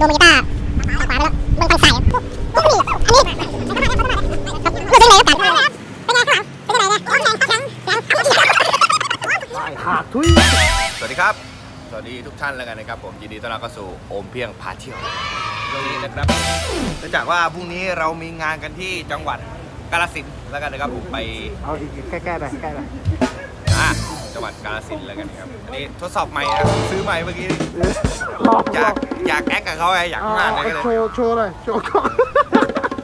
ดูมือกีตาร์ขวาไปแล้วมันทางใส่ปุ๊บนี่อันนี้รู้สึกไงกับการเป็นไงครับเป็นไงเนี่ยยังยังยังยังขาดทุยสวัสดีครับ สวัสดีทุกท่านแล้วกันนะครับผมยินดีต้อนรับเข้าสู่โอมเพียงพาเที่ยวตรงนี้นะครับเนื่องจากว่าพรุ่งนี้เรามีงานกันที่จังหวัดกาฬสินธุ์แล้วกันนะครับผมไปเอาอีกใกล้ๆหน่อยใกล้ๆหน่อยอะ จังหวัดกาฬสินธุ์แล้วกันครับ อันนี้ทดสอบใหม่นะครับซื้อใหม่เมื่อกี้ลองอยากอยากแอคกับเขาไงอยากเอามากเลยเอาก็โชเลยว์โชว์หน่อยโชว์ก่อน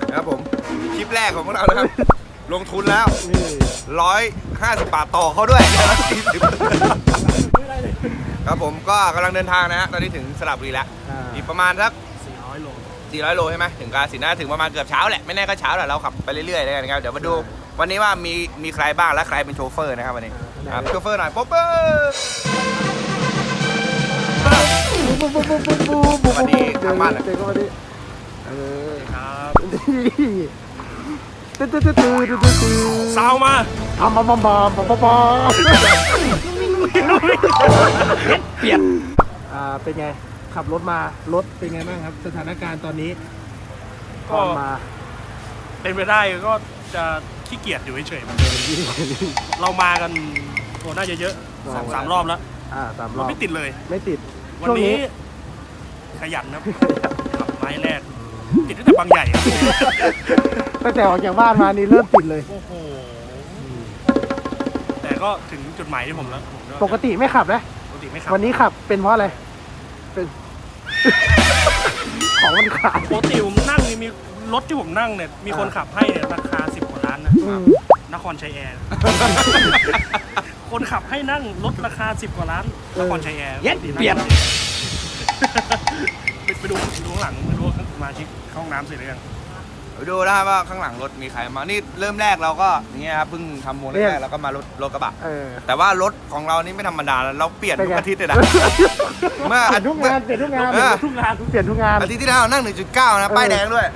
นะครับผมคลิปแรกของพวกเรานะครับ ลงทุนแล้ว นี่ร้อยห้าสิบบาทต่อเขาด้วยเดือนละสี่สิบครับผมก็กำลังเดินทางนะฮะตอนนี้ถึงสระบุรีแล้วอ่าอีกประมาณสัก400 โล 400 โลใช่ไหมถึงกาฬสินธุ์น่าจะถึงประมาณเกือบเช้าแหละ ไม่แน่ก็เช้าแหละเราขับไปเรื่อยๆแล้วกันครับ เดี๋ยวมาดู วันนี้ว่ามีมีใครบ้างและใครเป็นโชเฟอร์นะครับวันนี้ ครับโชเฟอร์หน่อยป๊อปเปอร์ปุ๊บปุ๊บปุ๊บปุ๊บปุ๊บปุ๊บสวัสดีทางบ้านเลยเด็กก็มาดิเออครับนี่ตื้อตื้อตื้อตื้อตื้อตื้อซาวมาเอามาบอมบอมบอมบอมบอมเปลี่ยนอ่าเป็นไงขับรถมารถเป็นไงบ้างครับ สถานการณ์ตอนนี้ก่อนมา เป็นไปได้ก็จะ ขี้เกียจอยู่เฉยๆเรามากันโอ้น่าจะเยอะสองสามรอบแล้วอ่าสามรเราอบไม่ติดเลย ไม่ติด วันช่วงนี้นี้ ขยันนะขับไม้แรก ติดตั้งแต่บางใหญ่อะตั้งแต่ออกจากบ้านมานี่เริ่มติดเลย โอ้โห แต่ก็ถึงจุดหมายที่ผมแล้วผมปกติไม่ขับนะปกติไม่ขับวันนี้ขับเป็นเพราะอะไร เป็น ของมันขาดปกติผมนั่งนี่มีรถที่ผมนั่งเนี่ย มีคนขับให้เนี่ยราคาสิบกว่าล้า นนะอืมนครชัยแอร์ คนขับให้นั่งรถราคาสิบกว่าล้าน นครชัยแอร์เย็ดเปลี่ยน ไปไปดูดูข้างหลังไม่รู้ว่าสมาชิกเข้าห้องน้ำเสร็จหรือยังไปดูนะครับว่าข้างหลังรถมีใครมา นี่เริ่มแรกเราก็อย่างเงี้ยครับเพิ่งทำวงแรกๆแล้วก็มารถรถกระบะ เออ แต่ว่ารถของเรานี่ไม่ธรรมดานะเราเปลี่ยนเป็นทุไงกอาทิตย์เลยนะ เมื่อเปลี่ยนทุกงานเปลี่ยนทุกงานเออ ทุกงาน เปลี่ยนทุกงาน อาทิตย์ที่แล้วนั่ง 1.9 นะ ป้ายแดงด้วย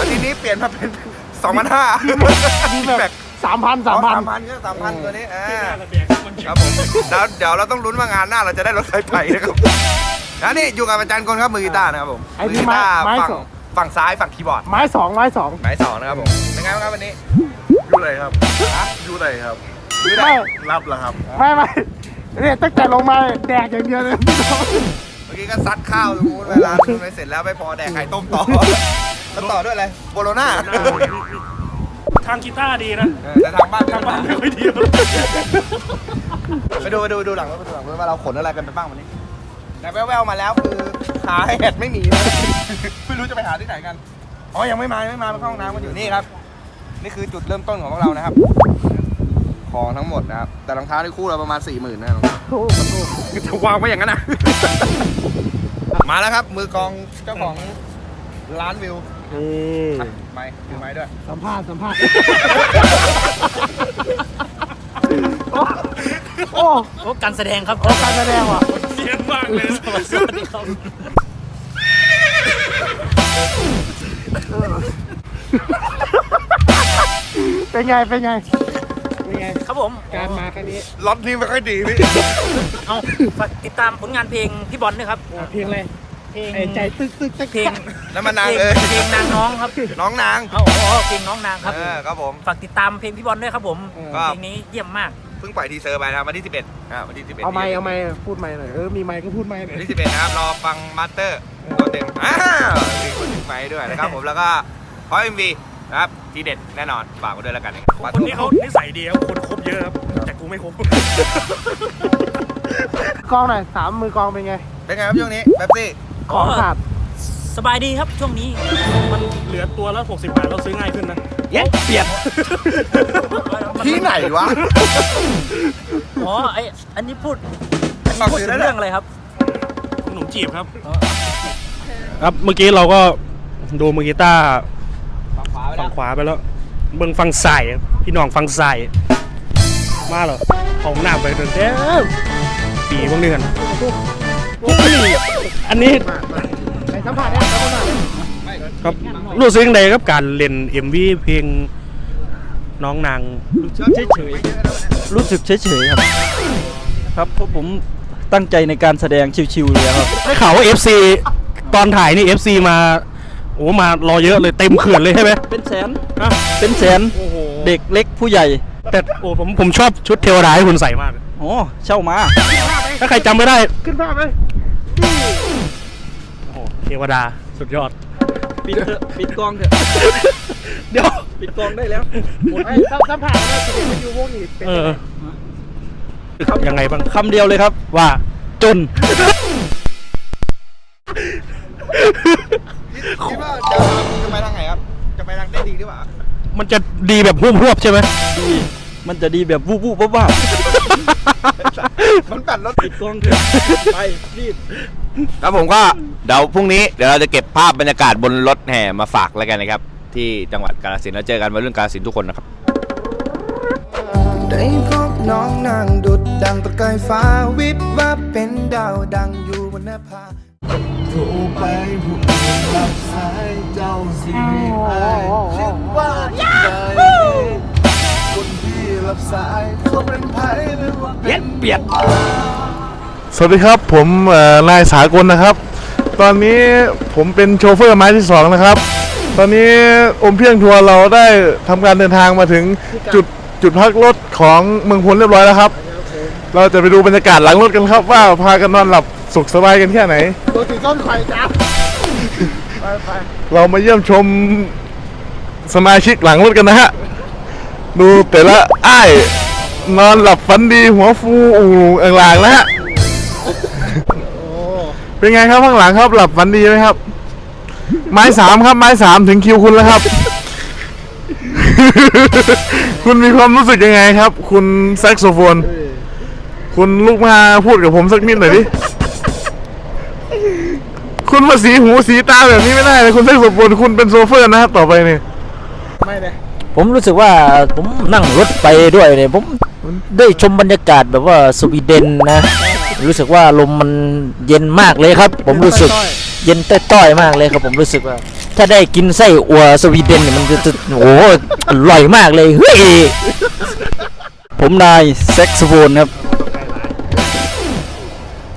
อาทิตย์นี้เปลี่ยนมาเป็น 2,500มีแบบสามพันสามพันสามพันก็สามพันตัวนี้อ่าที่หน้าระเบียงมันครับผมแล้วเดี๋ยวเราต้องลุ้นว่างานหน้าเราจะได้รถใครไปนะครับแล้วนี่อยู่กับอาจารย์กลครับมือกีตาร์นะครับผมไอ้มืที่กีตาร์ไม้ฝั่งสองฝั่งซ้ายฝั่งคีย์บอร์ดไม้สองไม้สองไม้สองนะครับผมเป็นไงบ้างครับวันนี้ยูไรครับยูไรครับดูได้ไม่รับแล้วครับไม่ไม่เนี่ยตั้งแต่ลงมาแดกอย่างเดียวเลยพี่น้องเมื่อ กี้ก็ซัดข้าวตรงนู้นเวลาไปเสร็จแล้วไม่พอแดกไข่ต้มต่อ แล้วต่อด้วยอะไรโบโลน่าทางกีตาร์ดีนะเออแต่ทางบ้านทางบ้านไม่ค่อยดีไปดูไปดูไปดูหลังรถไปดูหลังรถว่าเราขนอะไรกันไปบ้างวันนี้ แต่แว่วๆมาแล้วคือหาเห็ดไม่มีนะไม่รู้จะไปหาที่ไหนกันอ๋อยังไม่มายังไม่มาไปเข้าห้องน้ำกันอยู่นี่ครับ นี่คือจุดเริ่มต้นของพวกเรานะครับ ของทั้งหมดนะครับ แต่รองเท้าที่คู่เราประมาณ4ี่หมื่นนะโอ้โหจะวางไว้อย่างนั้นนะ มาแล้วครับ มือกลองเจ้าของร้านวิวนี่อะไม้ถือไม้ด้วย สัมภาษณ์สัมภาษณ์โอ้โอ้การแสดงครับโอ้การแสดงว่ะเสียงมากเลยสวัสดีครับเป็นไง เป็นไงเป็ นไงครับผมการมาครั้งนี้รถนี่ไม่ค่อยดีพี่เอาฝากติดตามผลงานเพลงพี่บอลด้วยครับอะเพลงอะไรเพลงไอ้ใจตึกตึกตึกเพลงน้ำมันนางเพลงเอ้ยเพลงนางน้องครับน้องนางเอาอ๋อเพลงน้องนางครับเออครับผมฝากติดตามเพลงพี่บอลด้วยครับผมครับ เพลงนี้เยี่ยมมาก เพิ่งปล่อยทีเซอร์ไปนะครับวันที่ 11อ่าวันที่ 11เอาไม้เอาไม้พูดไม้หน่อยเออมีไม้ก็พูดไม้หน่อย วันที่ 11 นะครับ รอฟังมาสเตอร์ตัวเต็มอ้าวมีคนถึงไม้ด้วยนะครับผมแล้วก็พอยเอ็มวี นะครับทีเด็ดแน่นอนฝากไว้ด้วยแล้วกันนะครับคนนี้เขานิสัยดีครับคนครบเยอะครับแต่กูไม่ครบกองหน่อยสามมือกองเป็นไง เป็นไงครับช่วงนี้แป๊บซี่ของขาดสบายดีครับช่วงนี้ มันเหลือตัวละ60 บาทเราซื้อง่ายขึ้นนะเย็ดเปลี่ยนที่ไหนวะอ๋อไออันนี้พูดอันนี้พูดถึงเรื่องอะไรครับขนมจีบครับ ครับเมื่อกี้เราก็ดูมือกีตาร์ ฝั่งขวาไปแล้ว เบิ่งฝั่งซ้ายครับพี่น้องฝั่งซ้ายมาเหรอของหน้าไปเดินเด้อปีพวกนี้กันอันนี้ไหนสัมผัสเนี่ยสัมผัสเนี่ยครับรู้สึกยังไงครับการเล่น MV เพลงน้องนาง เฉยๆรู้สึกเฉยๆครับ ครับเพราะผมตั้งใจในการแสดงชิวๆเลยครับ ได้ข่าวว่า FC ตอนถ่ายนี่ FC มาโอ้มารอเยอะเลยเต็มเขื่อนเลยใช่ไหมเป็นแสนฮะเป็นแสนโอ้โหเด็กเล็กผู้ใหญ่แต่โอ้ผมผมชอบชุดเทวดาที่คุณใส่มากโอ้เช่ามาถ้าใครจำไม่ได้ขึ้นภาพไหมโอ้โหเทวดาสุดยอด ปิดเถอะปิดกล้องเถอะเดี๋ยว ปิดกล้องได้แล้วไอ้ถ้าถ้าผ่านแล้วจะเด็กมาอยู่วงนี้เป็นเอยังอไงยังไงบ้างคำเดียวเลยครับว่าจน คิดว่าจะจะไปทางไหนครับ จะไปทางได้ดีหรือเปล่ามันจะดีแบบห่วบหวบๆใช่ไหมดีมันจะดีแบบวูบวูบวับวับมันปั่นรถปิดกล้องเถอะไปรีบครับผมก็เดี๋ยวพรุ่งนี้เดี๋ยวเราจะเก็บภาพบรรยากาศบนรถแห่มาฝากแล้วกันนะครับ ที่จังหวัดกาฬสินธุ์แล้วเจอกันวัยรุ่นกาฬสินธุ์ทุกคนนะครับ ได้พบน้องนางดุดดังประกายฟ้าวิบวับเป็นดาวดังอยู่บนหน้าผา โทรไปผู้อื่นรับสายเจ้าสิให้อายคิดว่าจะได้คนที่รับสายเขาเป็นไผหรือว่าเป็นเปียดสวัสดีครับผมเอ่อนายสากลนะครับ ตอนนี้ผมเป็นโชเฟอร์ไม้ที่สองนะครับ ตอนนี้อมเพียงทัวร์เราได้ทำการเดินทางมาถึงจุดจุดพักรถของเมืองพลเรียบร้อยแล้วครับ เราจะไปดูบรรยากาศหลังรถกันครับว่าพากันนอนหลับ สุขสบายกันแค่ไหน ตัวสีส้มไข่จ้าไปไปเรามาเยี่ยมชมสมาชิกหลังรถกันนะฮะ ดูแต่ละอ้าย นอนหลับฝันดีหัวฟูอู่อ่างลางนะฮะเป็นไงครับข้างหลังครับหลับฝันดีไหมครับ ไม้สามครับไม้สามถึงคิวคุณแล้วครับ คุณมีความรู้สึกยังไงครับ คุณแซกโซโฟนคุณลุกมาพูดกับผมสักนิดหน่อยดิ คุณมาสีหูสีตาแบบนี้ไม่ได้เลยคุณแซกโซโฟนคุณเป็นโซเฟอร์นะครับต่อไปนี่ไม่เลยผมรู้สึกว่าผมนั่งรถไปด้วยเนี่ยผมได้ชมบรรยากาศแบบว่าสวีเดนนะ รู้สึกว่าลมมันเย็นมากเลยครับ ผมรู้สึกเย็นต้อยๆมากเลยครับ ผมรู้สึกว่า ถ้าได้กินไส้อัวสวีเดนเนี่ยมันจะจะโอ้โหอร่อยมากเลยเฮ้ยผมนายแซกโซโฟนครับ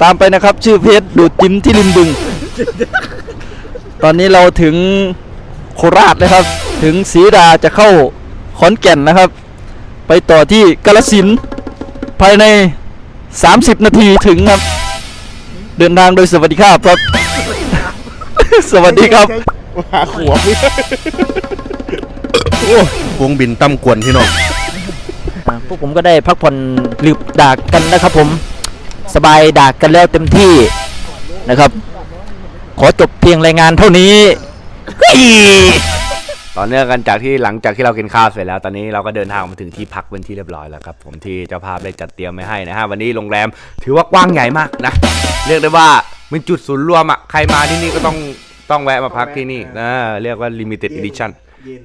ตามไปนะครับชื่อเพจดูดจิ้มที่ริมบึง ตอนนี้เราถึงโคราชนะครับ ถึงศรีดาจะเข้าขอนแก่นนะครับ ไปต่อที่กาลสินธุ์ภายใน 30 นาทีถึงครับ เดินทางโดยสวัสดิภาพครับ สวัสดีครับหาขวบโอ้วงบินตั้มกวนพี่น้องอ่าพวกผมก็ได้พักผ่อนหลืบดากกันนะครับผม สบายดากกันแล้วเต็มที่นะครับข อจบเพียงรายงานเท่านี้เฮ้ยต่อเนื่องกันจากที่หลังจากที่เรากินข้าวเสร็จแล้ว ตอนนี้เราก็เดินทางมาถึงที่พักเป็นที่เรียบร้อยแล้วครับ ผมที่เจ้าภาพได้จัดเตรียมไว้ให้นะฮะวันนี้โรงแรมถือว่ากว้างใหญ่มากนะ เรียกได้ว่าเป็นจุดศูนย์รวมอะใครมาที่นี่ก็ต้องต้องแวะมาพักที่นี่นะเรียกว่า limited edition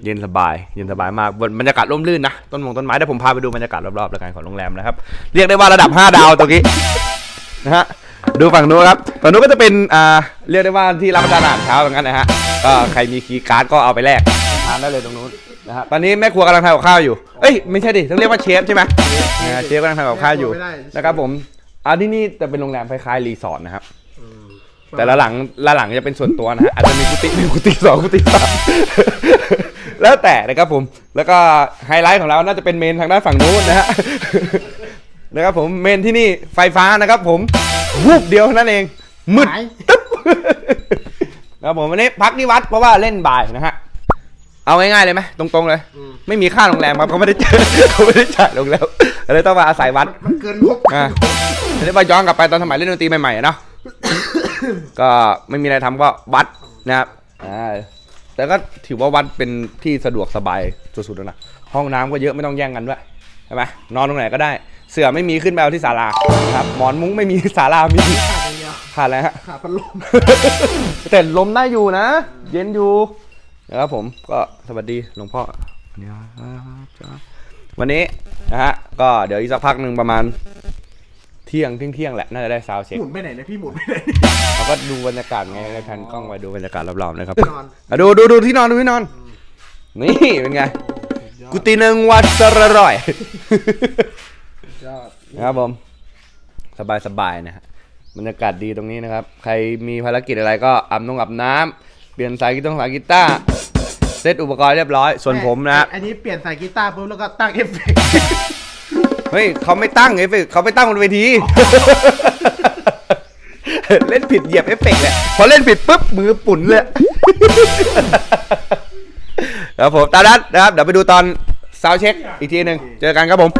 เย็นสบาย เย็นสบายมากบนบรรยากาศร่มรื่นนะ ต้นมงต้นไม้เดี๋ยวผมพาไปดูบรรยากาศรอบๆแล้วกันของโรงแรมนะครับ เรียกได้ว่าระดับ 5 ดาวตรงนี้นะฮะ ดูฝั่งนู้นครับฝั่งนู้นก็จะเป็นอ่าเรียกได้ว่าที่รับประทานอาหารเช้าตรงนั้นนะฮะก็ใครมีคีย์การ์ดก็เอาไปแลกทานได้เลยตรงนู้นนะฮะตอนนี้แม่ครัวกำลังทำกับข้าวอยู่เอ้ยไม่ใช่ดิต้องเรียกว่าเชฟใช่ไหมนะฮะเชฟกำลังทำกับข้าวอยู่นะครับผมอันที่นี่จะเป็นโรงแรมคล้ายๆรีสอร์ทนะครับ แต่ละหลังละหลังจะเป็นส่วนตัวนะฮะอาจจะมีกุฏิหนึ่งกุฏิสองกุฏิสาม แล้วแต่นะครับผม แล้วก็ไฮไลท์ของเราน่าจะเป็นเมนทางด้านฝั่งนู้นนะฮะ นะครับผมเมนที่นี่ไฟฟ้านะครับผมวูบเดียวเท่านั้นเองมืดตึ๊บนะครับผมวันนี้พักที่วัดเพราะว่าเล่นบ่ายนะฮะ เอาง่ายๆเลยไหมตรงๆเลยไม่มีค่าโรงแรมครับเขาไม่ได้เขาไม่ได้จ่ายโรงแรมเลยต้องมาอาศัยวัด มันเกินงบอ่าไม่ได้ไปย้อนกลับไปตอนสมัยเล่นดนตรีใหม่ๆอะเนาะ ก็ไม่มีอะไรทำก็วัดนะครับอ่าแต่ก็ถือว่าวัดเป็นที่สะดวกสบายสุดๆแล้วนะห้องน้ำก็เยอะไม่ต้องแย่งกันด้วย ใช่ไหมนอนตรงไหนก็ได้ เสือไม่มีขึ้นไปเอาที่ศาลานะครับหมอนมุ้งไม่มีศาลามีขาดอะไรฮะ ขาพันลม แต่ลมได้อยู่นะ เย็นอยู่นะครับผมก็สวัสดีหลวงพ่อวันนี้ครับวันนี้นะฮะก็เดี๋ยวอีกสักพักหนึ่งประมาณ เที่ยงเที่ยงเที่ยงแหละน่าจะได้ซาวเช็คหมุนไปไหนนะพี่หมุนไปไหนเราก็ดูบรรยากาศไงในแผนกล้องไว้ดูบรรยากาศรอบๆนะครับนอน อะดูดูดูที่นอนดูที่นอน นี่เป็นไง กุฏิหนึ่งวัดสระร่อย ยอดนะครับผม สบายสบายๆนะฮะบรรยากาศดีตรงนี้นะครับ ใครมีภารกิจอะไรก็อาบน้ำอาบน้ำเปลี่ยนสายกีตาร์สายกีตาร์เซตอุปกรณ์เรียบร้อย ส่วนผมนะอันนี้เปลี่ยนสายกีตาร์ปุ๊บแล้วก็ตั้งเอฟเฟกต์เฮ้ยเขาไม่ตั้งเอฟเฟกต์เขาไม่ตั้งบนเวที เล่นผิดเหยียบเอฟเฟกต์เลยพอเล่นผิดปุ๊บมือปุ่นเลย ครับผมตามนั้นนะครับเดี๋ยวไปดูตอนซาวเช็คอีกทีหนึ่งเจอกันครับผม